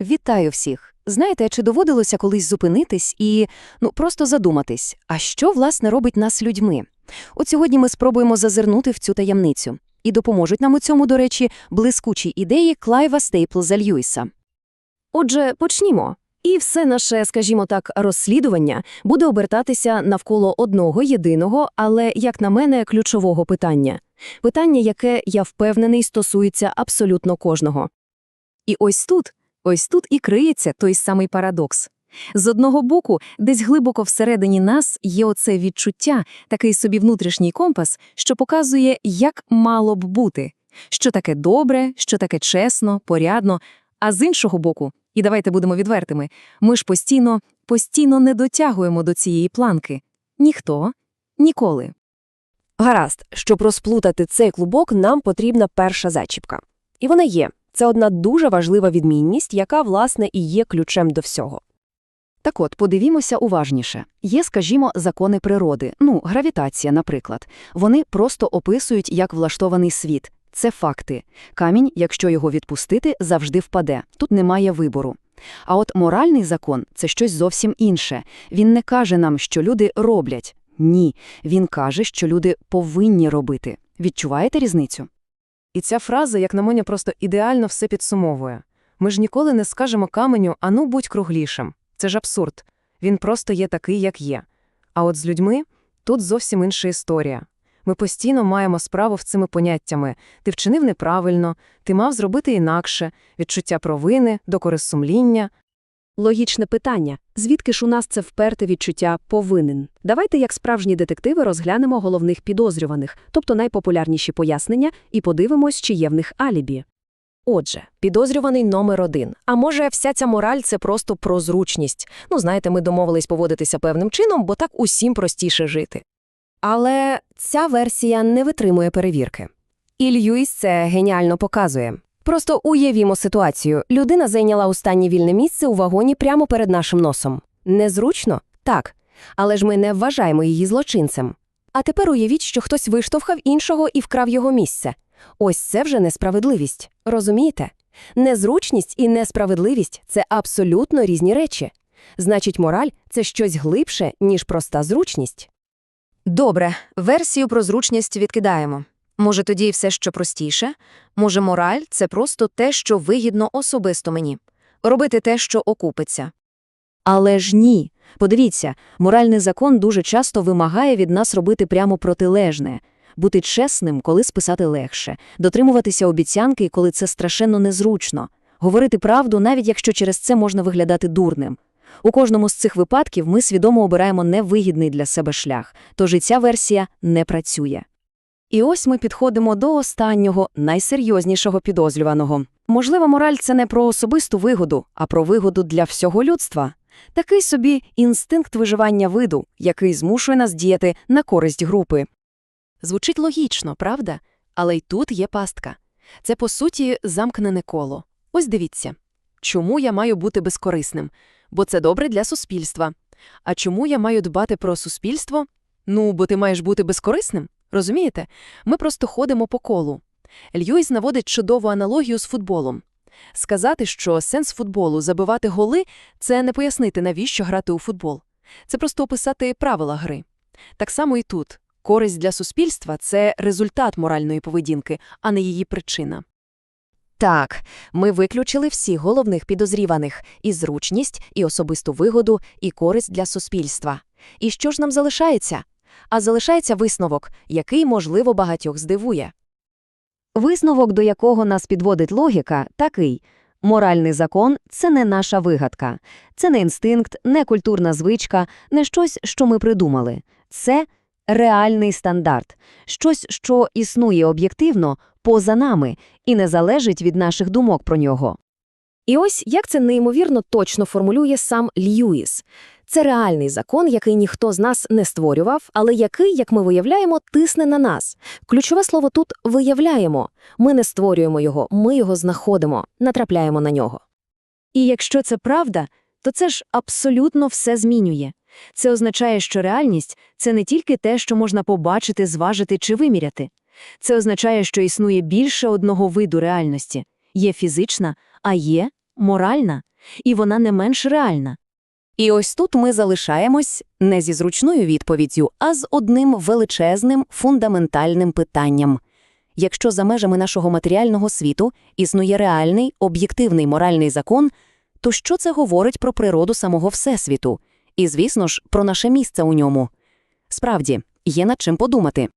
Вітаю всіх! Знаєте, чи доводилося колись зупинитись і ну просто задуматись, а що власне робить нас людьми? От сьогодні ми спробуємо зазирнути в цю таємницю. І допоможуть нам у цьому, до речі, блискучі ідеї Клайва Стейплза Льюіса. Отже, почнімо. І все наше, скажімо так, розслідування буде обертатися навколо одного єдиного, але, як на мене, ключового питання. Питання, яке, я впевнений, стосується абсолютно кожного. І ось тут, ось тут і криється той самий парадокс. З одного боку, десь глибоко всередині нас є оце відчуття, такий собі внутрішній компас, що показує, як мало б бути, що таке добре, що таке чесно, порядно, а з іншого боку, і давайте будемо відвертими, ми ж постійно, постійно не дотягуємо до цієї планки. Ніхто, ніколи. Гаразд, щоб розплутати цей клубок, нам потрібна перша зачіпка. І вона є. Це одна дуже важлива відмінність, яка, власне, і є ключем до всього. Так от, подивімося уважніше. Є, скажімо, закони природи, ну, гравітація, наприклад. Вони просто описують, як влаштований світ. Це факти. Камінь, якщо його відпустити, завжди впаде. Тут немає вибору. А от моральний закон – це щось зовсім інше. Він не каже нам, що люди роблять. Ні. Він каже, що люди повинні робити. Відчуваєте різницю? І ця фраза, як на мене, просто ідеально все підсумовує. Ми ж ніколи не скажемо каменю «ану, будь круглішим». Це ж абсурд. Він просто є такий, як є. А от з людьми тут зовсім інша історія. Ми постійно маємо справу з цими поняттями. Ти вчинив неправильно, ти мав зробити інакше, відчуття провини, докори сумління. Логічне питання. Звідки ж у нас це вперте відчуття «повинен»? Давайте, як справжні детективи, розглянемо головних підозрюваних, тобто найпопулярніші пояснення, і подивимось, чи є в них алібі. Отже, підозрюваний номер один. А може, вся ця мораль – це просто про зручність. Ну, знаєте, ми домовились поводитися певним чином, бо так усім простіше жити. Але ця версія не витримує перевірки. І Льюіс це геніально показує. Просто уявімо ситуацію. Людина зайняла останнє вільне місце у вагоні прямо перед нашим носом. Незручно? Так. Але ж ми не вважаємо її злочинцем. А тепер уявіть, що хтось виштовхав іншого і вкрав його місце. Ось це вже несправедливість. Розумієте? Незручність і несправедливість це абсолютно різні речі. Значить, мораль це щось глибше, ніж проста зручність. Добре, версію про зручність відкидаємо. Може, тоді все що простіше? Може, мораль – це просто те, що вигідно особисто мені. Робити те, що окупиться. Але ж ні. Подивіться, моральний закон дуже часто вимагає від нас робити прямо протилежне. Бути чесним, коли списати легше, дотримуватися обіцянки, коли це страшенно незручно, говорити правду, навіть якщо через це можна виглядати дурним. У кожному з цих випадків ми свідомо обираємо невигідний для себе шлях, тож і ця версія не працює. І ось ми підходимо до останнього, найсерйознішого підозрюваного. Можливо, мораль – це не про особисту вигоду, а про вигоду для всього людства. Такий собі інстинкт виживання виду, який змушує нас діяти на користь групи. Звучить логічно, правда? Але й тут є пастка. Це, по суті, замкнене коло. Ось дивіться. Чому я маю бути безкорисним? Бо це добре для суспільства. А чому я маю дбати про суспільство? Ну, бо ти маєш бути безкорисним. Розумієте? Ми просто ходимо по колу. Льюіс наводить чудову аналогію з футболом. Сказати, що сенс футболу забивати голи – це не пояснити, навіщо грати у футбол. Це просто описати правила гри. Так само і тут. Користь для суспільства – це результат моральної поведінки, а не її причина. Так, ми виключили всі головних підозріваних – і зручність, і особисту вигоду, і користь для суспільства. І що ж нам залишається? А залишається висновок, який, можливо, багатьох здивує. Висновок, до якого нас підводить логіка, такий. Моральний закон – це не наша вигадка. Це не інстинкт, не культурна звичка, не щось, що ми придумали. Це реальний стандарт, щось, що існує об'єктивно, поза нами, і не залежить від наших думок про нього. І ось як це неймовірно точно формулює сам Льюіс. Це реальний закон, який ніхто з нас не створював, але який, як ми виявляємо, тисне на нас. Ключове слово тут «виявляємо». Ми не створюємо його, ми його знаходимо, натрапляємо на нього. І якщо це правда, то це ж абсолютно все змінює. Це означає, що реальність – це не тільки те, що можна побачити, зважити чи виміряти. Це означає, що існує більше одного виду реальності. Є фізична, а є моральна, і вона не менш реальна. І ось тут ми залишаємось не зі зручною відповіддю, а з одним величезним фундаментальним питанням. Якщо за межами нашого матеріального світу існує реальний, об'єктивний моральний закон, то що це говорить про природу самого Всесвіту? І, звісно ж, про наше місце у ньому. Справді, є над чим подумати.